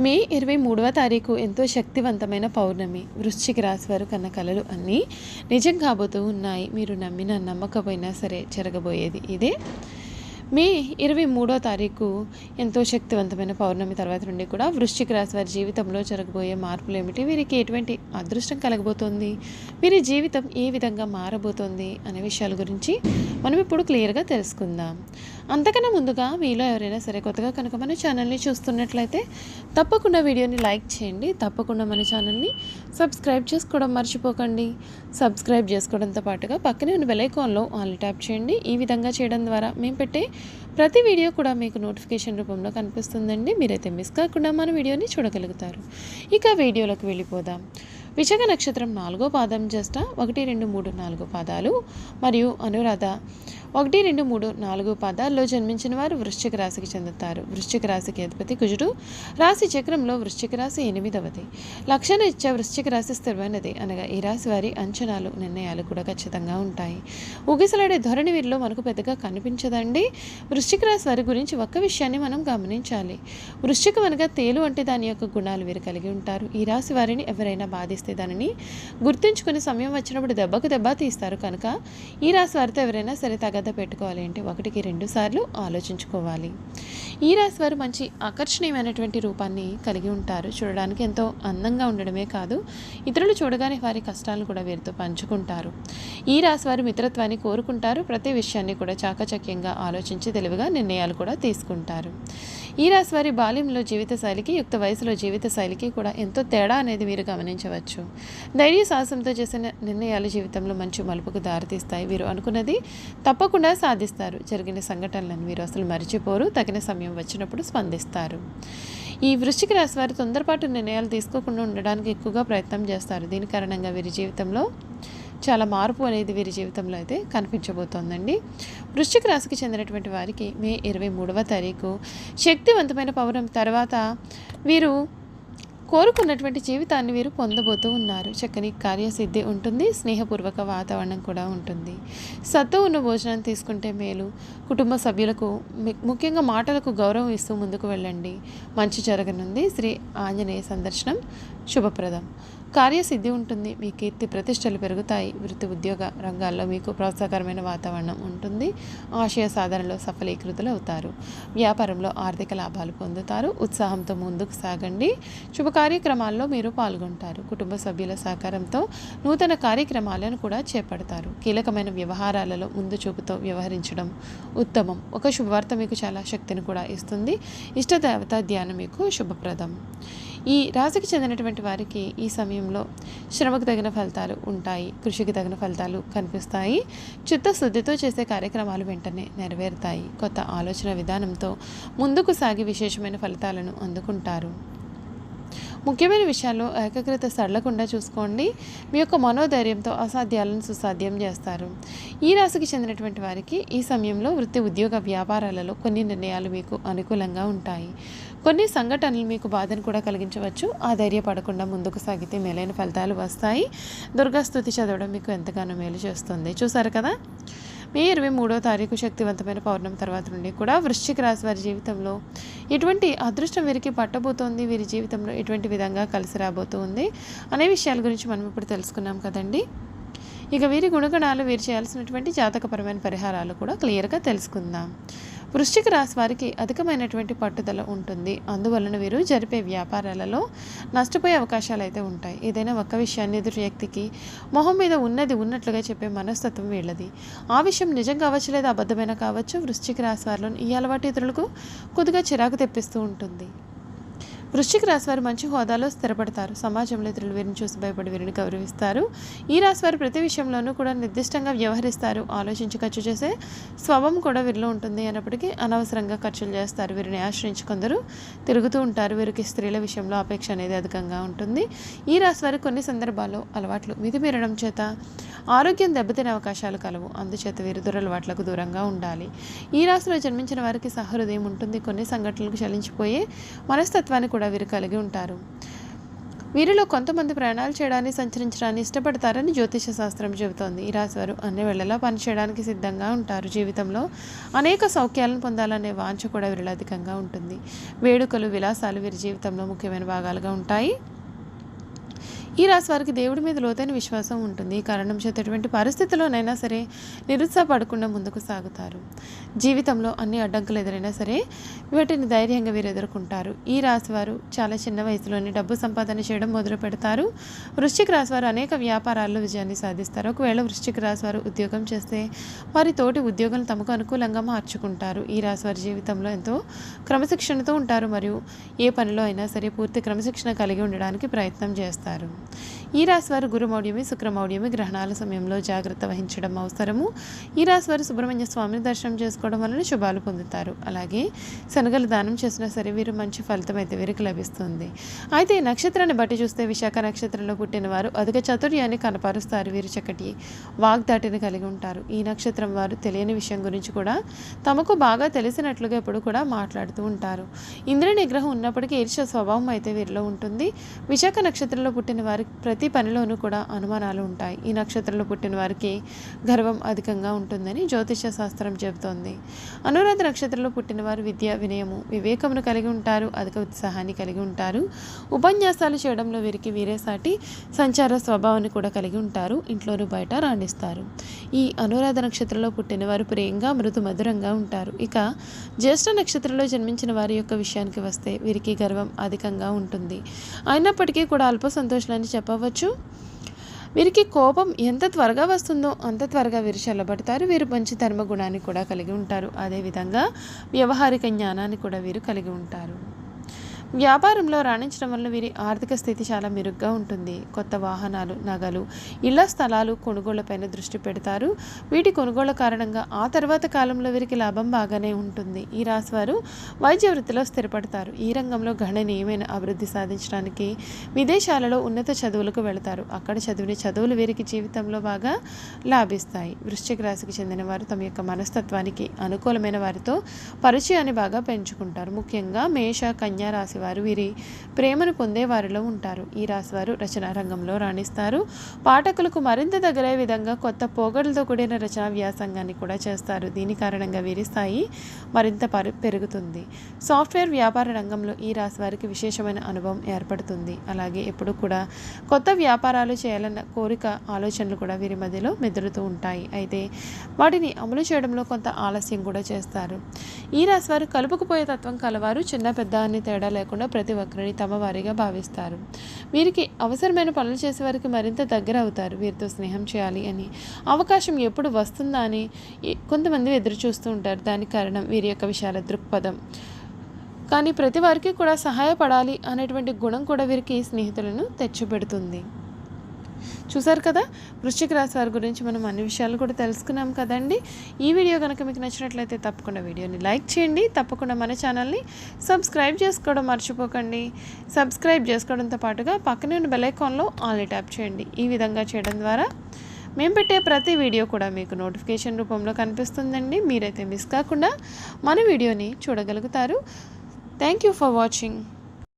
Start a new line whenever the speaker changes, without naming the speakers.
మే ఇరవై మూడవ తారీఖు ఎంతో శక్తివంతమైన పౌర్ణమి. వృశ్చిక రాశి వారు కన్న కలలు అన్నీ నిజం కాబోతూ ఉన్నాయి. మీరు నమ్మిన నమ్మకపోయినా సరే జరగబోయేది ఇదే. మే ఇరవై మూడో తారీఖు ఎంతో శక్తివంతమైన పౌర్ణమి తర్వాత నుండి కూడా వృశ్చిక రాశి వారి జీవితంలో జరగబోయే మార్పులు ఏమిటి వీరికి ఎటువంటి అదృష్టం కలగబోతోంది? వీరి జీవితం ఏ విధంగా మారబోతోంది? అనే విషయాల గురించి మనం ఇప్పుడు క్లియర్గా తెలుసుకుందాం. అంతకన్నా ముందుగా మీలో ఎవరైనా సరే కొత్తగా కనుక మన ఛానల్ని చూస్తున్నట్లయితే తప్పకుండా వీడియోని లైక్ చేయండి. తప్పకుండా మన ఛానల్ని సబ్స్క్రైబ్ చేసుకోవడం మర్చిపోకండి. సబ్స్క్రైబ్ చేసుకోవడంతో పాటుగా పక్కనే ఉన్న బెలైకాన్లో ఆల్ ట్యాప్ చేయండి. ఈ విధంగా చేయడం ద్వారా మేము పెట్టే ప్రతి వీడియో కూడా మీకు నోటిఫికేషన్ రూపంలో కనిపిస్తుందండి. మీరైతే మిస్ కాకుండా మన వీడియోని చూడగలుగుతారు. ఇక వీడియోలోకి వెళ్ళిపోదాం. విశాఖ నక్షత్రం నాలుగో పాదం జస్ట ఒకటి రెండు మూడు నాలుగు పాదాలు మరియు అనురాధ ఒకటి రెండు మూడు నాలుగు పాదాల్లో జన్మించిన వారు వృశ్చిక రాశికి చెందుతారు. వృశ్చిక రాశికి అధిపతి కుజుడు. రాశి చక్రంలో వృశ్చిక రాశి ఎనిమిదవది. లక్షణ ఇచ్చే వృశ్చిక రాశి స్థిరమైనది. అనగా ఈ రాశి వారి అంచనాలు నిర్ణయాలు కూడా ఖచ్చితంగా ఉంటాయి. ఊగిసలాడే ధోరణి వీరిలో మనకు పెద్దగా కనిపించదండి. వృశ్చిక రాశి వారి గురించి ఒక్క విషయాన్ని మనం గమనించాలి. వృశ్చికం అనగా తేలు అంటే దాని యొక్క గుణాలు వీరు కలిగి ఉంటారు. ఈ రాశి వారిని ఎవరైనా బాధిస్తే దానిని గుర్తుంచుకునే సమయం వచ్చినప్పుడు దెబ్బకు దెబ్బ తీస్తారు కనుక ఈ రాశి వారితో ఎవరైనా సరే జాగ్రత్త పెట్టుకోవాలి అంటే ఒకటికి రెండు సార్లు ఆలోచించుకోవాలి. ఈ రాశి వారు మంచి ఆకర్షణీయమైనటువంటి రూపాన్ని కలిగి ఉంటారు. చూడడానికి ఎంతో అందంగా ఉండడమే కాదు ఇతరులు చూడగానే వారి కష్టాలను కూడా వీరితో పంచుకుంటారు. ఈ రాశి వారు మిత్రత్వాన్ని కోరుకుంటారు. ప్రతి విషయాన్ని కూడా చాకచక్యంగా ఆలోచించి తెలివిగా నిర్ణయాలు కూడా తీసుకుంటారు. ఈ రాశి వారి బాల్యంలో జీవిత శైలికి యుక్త వయసులో జీవిత శైలికి కూడా ఎంతో తేడా అనేది మీరు గమనించవచ్చు. ధైర్య సాహసంతో చేసిన నిర్ణయాలు జీవితంలో మంచి మలుపుకు దారితీస్తాయి. వీరు అనుకున్నది తప్పకుండా సాధిస్తారు. జరిగిన సంఘటనలను వీరు అసలు మర్చిపోరు. తగిన సమయం వచ్చినప్పుడు స్పందిస్తారు. ఈ వృశ్చిక రాశి వారి తొందరపాటు నిర్ణయాలు తీసుకోకుండా ఉండడానికి ఎక్కువగా ప్రయత్నం చేస్తారు. దీని కారణంగా వీరి జీవితంలో చాలా మార్పు అనేది వీరి జీవితంలో అయితే కనిపించబోతోందండి. వృశ్చిక రాశికి చెందినటువంటి వారికి మే ఇరవై మూడవ తారీఖు శక్తివంతమైన పౌరం తర్వాత వీరు కోరుకున్నటువంటి జీవితాన్ని వీరు పొందబోతూ ఉన్నారు. చక్కని కార్యసిద్ధి ఉంటుంది స్నేహపూర్వక వాతావరణం కూడా ఉంటుంది. సత్తు ఉన్న భోజనం తీసుకుంటే మేలు. కుటుంబ సభ్యులకు ముఖ్యంగా మాటలకు గౌరవం ఇస్తూ ముందుకు వెళ్ళండి. మంచి జరగనుంది. శ్రీ ఆంజనేయ సందర్శనం శుభప్రదం. కార్యసిద్ధి ఉంటుంది మీ కీర్తి ప్రతిష్టలు పెరుగుతాయి వృత్తి ఉద్యోగ రంగాల్లో మీకు ప్రోత్సాహకరమైన వాతావరణం ఉంటుంది ఆశయ సాధనలో సఫలీకృతులు అవుతారు వ్యాపారంలో ఆర్థిక లాభాలు పొందుతారు ఉత్సాహంతో ముందుకు సాగండి శుభ కార్యక్రమాల్లో మీరు పాల్గొంటారు కుటుంబ సభ్యుల సహకారంతో నూతన కార్యక్రమాలను కూడా చేపడతారు కీలకమైన వ్యవహారాలలో ముందు చూపుతో వ్యవహరించడం ఉత్తమం ఒక శుభవార్త మీకు చాలా శక్తిని కూడా ఇస్తుంది ఇష్టదేవత ధ్యానం మీకు శుభప్రదం. ఈ రాశికి చెందినటువంటి వారికి ఈ సమయంలో శ్రమకు తగిన ఫలితాలు ఉంటాయి కృషికి తగిన ఫలితాలు కనిపిస్తాయి. చిత్తశుద్ధితో చేసే కార్యక్రమాలు వెంటనే నెరవేరుతాయి. కొత్త ఆలోచన విధానంతో ముందుకు సాగి విశేషమైన ఫలితాలను అందుకుంటారు. ముఖ్యమైన విషయాల్లో ఏకాగ్రత సడలకుండా చూసుకోండి. మీ యొక్క మనోధైర్యంతో అసాధ్యాలను సుసాధ్యం చేస్తారు. ఈ రాశికి చెందినటువంటి వారికి ఈ సమయంలో వృత్తి ఉద్యోగ వ్యాపారాలలో కొన్ని నిర్ణయాలు మీకు అనుకూలంగా ఉంటాయి. కొన్ని సంఘటనలు మీకు బాధను కూడా కలిగించవచ్చు. ఆ ధైర్యపడకుండా ముందుకు సాగితే మేలైన ఫలితాలు వస్తాయి. దుర్గాస్తుతి చదవడం మీకు ఎంతగానో మేలు చేస్తుంది. చూసారు కదా? మే ఇరవై మూడో తారీఖు శక్తివంతమైన పౌర్ణమి తర్వాత నుండి కూడా వృశ్చిక రాశి వారి జీవితంలో ఎటువంటి అదృష్టం వీరికి పట్టబోతోంది. వీరి జీవితంలో ఎటువంటి విధంగా కలిసి రాబోతుంది అనే విషయాల గురించి మనం ఇప్పుడు తెలుసుకున్నాం కదండి. ఇక వీరి గుణగణాలు వీరు చేయాల్సినటువంటి జాతకపరమైన పరిహారాలు కూడా క్లియర్గా తెలుసుకుందాం. వృశ్చిక రాశి వారికి అధికమైనటువంటి పట్టుదల ఉంటుంది. అందువలన వీరు జరిపే వ్యాపారాలలో నష్టపోయే అవకాశాలు అయితే ఉంటాయి. ఏదైనా ఒక్క విషయాన్ని ఎదుటి వ్యక్తికి మొహం మీద ఉన్నది ఉన్నట్లుగా చెప్పే మనస్తత్వం వీళ్ళది. ఆ విషయం నిజం కావచ్చు లేదా అబద్ధమైన కావచ్చు వృశ్చిక రాశి వారిలో ఈ అలవాటు ఇతరులకు కొద్దిగా చిరాకు తెప్పిస్తూ ఉంటుంది. వృశ్చిక రాశి వారు మంచి హోదాలో స్థిరపడతారు. సమాజంలో ఇతరులు వీరిని చూసి భయపడి వీరిని గౌరవిస్తారు. ఈ రాశి వారు ప్రతి విషయంలోనూ కూడా నిర్దిష్టంగా వ్యవహరిస్తారు. ఆలోచించి ఖర్చు చేసే స్వభావం కూడా వీరిలో ఉంటుంది. అన్నప్పటికీ అనవసరంగా ఖర్చులు చేస్తారు. వీరిని ఆశ్రయించి కొందరు తిరుగుతూ ఉంటారు. వీరికి స్త్రీల విషయంలో అపేక్ష అనేది అధికంగా ఉంటుంది. ఈ రాశి వారు కొన్ని సందర్భాల్లో అలవాట్లు మితిమీరడం చేత ఆరోగ్యం దెబ్బతినే అవకాశాలు కలవు. అందుచేత వీరు దురలవాట్లకు దూరంగా ఉండాలి. ఈ రాశిలో జన్మించిన వారికి సహృదయం ఉంటుంది. కొన్ని సంఘటనలకు చలించిపోయే మనస్తత్వాన్ని కూడా వీరు కలిగి ఉంటారు. వీరిలో కొంతమంది ప్రయాణాలు చేయడానికి సంచరించడాన్ని ఇష్టపడతారని జ్యోతిష శాస్త్రం చెబుతోంది. ఈ రాశివారు అన్ని వేళలా పనిచేయడానికి సిద్ధంగా ఉంటారు. జీవితంలో అనేక సౌఖ్యాలను పొందాలనే వాంఛ కూడా వీరిలో అధికంగా ఉంటుంది. వేడుకలు విలాసాలు వీరి జీవితంలో ముఖ్యమైన భాగాలుగా ఉంటాయి. ఈ రాశి వారికి దేవుడి మీద లోతైన విశ్వాసం ఉంటుంది. ఈ కారణం చేత ఎటువంటి పరిస్థితుల్లోనైనా సరే నిరుత్సాహపడకుండా ముందుకు సాగుతారు. జీవితంలో అన్ని అడ్డంకులు ఎదురైనా సరే వాటిని ధైర్యంగా వీరు ఎదుర్కొంటారు. ఈ రాశి వారు చాలా చిన్న వయసులోనే డబ్బు సంపాదన చేయడం మొదలు పెడతారు. వృశ్చిక రాశి వారు అనేక వ్యాపారాల్లో విజయాన్ని సాధిస్తారు. ఒకవేళ వృశ్చిక రాశి వారు ఉద్యోగం చేస్తే వారి తోటి ఉద్యోగం తమకు అనుకూలంగా మార్చుకుంటారు. ఈ రాశి వారి జీవితంలో ఎంతో క్రమశిక్షణతో ఉంటారు. మరియు ఏ పనిలో అయినా సరే పూర్తి క్రమశిక్షణ కలిగి ఉండడానికి ప్రయత్నం చేస్తారు. ఈ రాశివారు గురుమౌఢ్యమి శుక్రమౌఢ్యమి గ్రహణాల సమయంలో జాగ్రత్త వహించడం అవసరము. ఈ రాశివారు సుబ్రహ్మణ్య స్వామిని దర్శనం చేసుకోవడం వలన శుభాలు పొందుతారు. అలాగే శనగలు దానం చేసినా సరే వీరు మంచి ఫలితం అయితే వీరికి లభిస్తుంది. అయితే ఈ నక్షత్రాన్ని బట్టి చూస్తే విశాఖ నక్షత్రంలో పుట్టిన వారు అధిక చతుర్యాన్ని కనపరుస్తారు. వీరు చక్కటి వాగ్దాటిని కలిగి ఉంటారు. ఈ నక్షత్రం వారు తెలియని విషయం గురించి కూడా తమకు బాగా తెలిసినట్లుగా ఎప్పుడు కూడా మాట్లాడుతూ ఉంటారు. ఇంద్ర నిగ్రహం ఉన్నప్పటికీ ఈర్ష్య స్వభావం అయితే వీరిలో ఉంటుంది. విశాఖ నక్షత్రంలో పుట్టిన వారికి ప్రతి పనిలోనూ కూడా అనుమానాలు ఉంటాయి. ఈ నక్షత్రంలో పుట్టిన వారికి గర్వం అధికంగా ఉంటుందని జ్యోతిష శాస్త్రం చెబుతోంది. అనురాధ నక్షత్రంలో పుట్టిన వారు విద్య వినయము వివేకమును కలిగి ఉంటారు అధిక ఉత్సాహాన్ని కలిగి ఉంటారు. ఉపన్యాసాలు చేయడంలో వీరికి వీరే సాటి సంచార స్వభావాన్ని కూడా కలిగి ఉంటారు. ఇంట్లోనూ బయట రాణిస్తారు. ఈ అనురాధ నక్షత్రంలో పుట్టిన వారు ప్రియంగా మృదు మధురంగా ఉంటారు. ఇక జ్యేష్ఠ నక్షత్రంలో జన్మించిన వారి యొక్క విషయానికి వస్తే వీరికి గర్వం అధికంగా ఉంటుంది. అయినప్పటికీ కూడా అల్ప సంతోషాలని చెప్పవచ్చు వీరికి కోపం ఎంత త్వరగా వస్తుందో అంత త్వరగా వీరు చల్లబడతారు. వీరు మంచి ధర్మ గుణాన్ని కూడా కలిగి ఉంటారు. అదేవిధంగా వ్యవహారిక జ్ఞానాన్ని కూడా వీరు కలిగి ఉంటారు. వ్యాపారంలో రాణించడం వల్ల వీరి ఆర్థిక స్థితి చాలా మెరుగ్గా ఉంటుంది. కొత్త వాహనాలు నగలు ఇళ్ళ స్థలాలు కొనుగోళ్ళపైన దృష్టి పెడతారు. వీటి కొనుగోళ్ళ కారణంగా ఆ తర్వాత కాలంలో వీరికి లాభం బాగానే ఉంటుంది. ఈ రాశి వారు వైద్య వృత్తిలో స్థిరపడతారు. ఈ రంగంలో గణనీయమైన అభివృద్ధి సాధించడానికి విదేశాలలో ఉన్నత చదువులకు వెళతారు. అక్కడ చదివిన చదువులు వీరికి జీవితంలో బాగా లాభిస్తాయి. వృశ్చిక రాశికి చెందిన వారు తమ యొక్క మనస్తత్వానికి అనుకూలమైన వారితో పరిచయాన్ని బాగా పెంచుకుంటారు. ముఖ్యంగా మేష కన్యా రాశి వారు వీరి ప్రేమను పొందేవారిలో ఉంటారు. ఈ రాశి వారు రచనా రంగంలో రాణిస్తారు. పాఠకులకు మరింత దగ్గరే విధంగా కొత్త పోగడలతో కూడిన రచనా వ్యాసంగాన్ని కూడా చేస్తారు. దీని కారణంగా వీరి స్థాయి మరింత పరు పెరుగుతుంది. సాఫ్ట్వేర్ వ్యాపార రంగంలో ఈ రాశి వారికి విశేషమైన అనుభవం ఏర్పడుతుంది. అలాగే ఎప్పుడు కూడా కొత్త వ్యాపారాలు చేయాలన్న కోరిక ఆలోచనలు కూడా వీరి మధ్యలో మెదులుతూ ఉంటాయి. అయితే వాటిని అమలు చేయడంలో కొంత ఆలస్యం కూడా చేస్తారు. ఈ రాశి వారు కలుపుకుపోయే తత్వం కలవారు. చిన్న పెద్ద అని తేడా లేకుండా ప్రతి ఒక్కరిని తమ వారిగా భావిస్తారు. వీరికి అవసరమైన పనులు చేసే వారికి మరింత దగ్గర అవుతారు. వీరితో స్నేహం చేయాలి అని అవకాశం ఎప్పుడు వస్తుందా అని కొంతమంది ఎదురు చూస్తూ ఉంటారు. దానికి కారణం వీరి యొక్క విశాల దృక్పథం. కానీ ప్రతి వారికి కూడా సహాయపడాలి అనేటువంటి గుణం కూడా వీరికి స్నేహితులను తెచ్చిపెడుతుంది. చూసారు కదా? వృశ్చిక రాశి వారి గురించి మనం అన్ని విషయాలు కూడా తెలుసుకున్నాం కదండి. ఈ వీడియో కనుక మీకు నచ్చినట్లయితే తప్పకుండా వీడియోని లైక్ చేయండి. తప్పకుండా మన ఛానల్ని సబ్స్క్రైబ్ చేసుకోవడం మర్చిపోకండి. సబ్స్క్రైబ్ చేసుకోవడంతో పాటుగా పక్కనే ఉన్న బెలైకాన్లో ఐకాన్లో ట్యాప్ చేయండి. ఈ విధంగా చేయడం ద్వారా మేము పెట్టే ప్రతి వీడియో కూడా మీకు నోటిఫికేషన్ రూపంలో కనిపిస్తుందండి. మీరైతే మిస్ కాకుండా మన వీడియోని చూడగలుగుతారు. Thank you for watching.